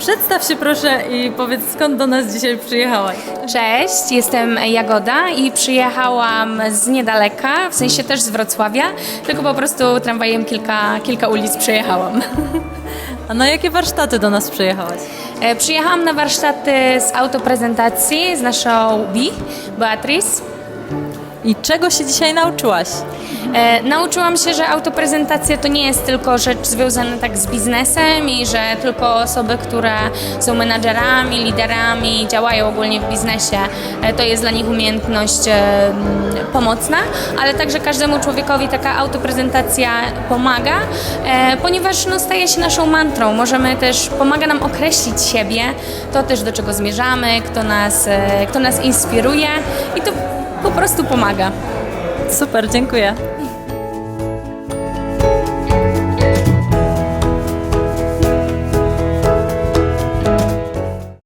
Przedstaw się proszę i powiedz skąd do nas dzisiaj przyjechałaś. Cześć, jestem Jagoda i przyjechałam z niedaleka, w sensie też z Wrocławia, tylko po prostu tramwajem kilka, kilka ulic przejechałam. A na jakie warsztaty do nas przyjechałaś? E, Przyjechałam na warsztaty z autoprezentacji z naszą Bi, Beatrice. I czego się dzisiaj nauczyłaś? E, nauczyłam się, że autoprezentacja to nie jest tylko rzecz związana tak z biznesem i że tylko osoby, które są menadżerami, liderami, działają ogólnie w biznesie, e, to jest dla nich umiejętność e, m, pomocna, ale także każdemu człowiekowi taka autoprezentacja pomaga, e, ponieważ no, staje się naszą mantrą. Możemy też, pomaga nam określić siebie, to też do czego zmierzamy, kto nas, e, kto nas inspiruje i to po prostu pomaga. Super, dziękuję.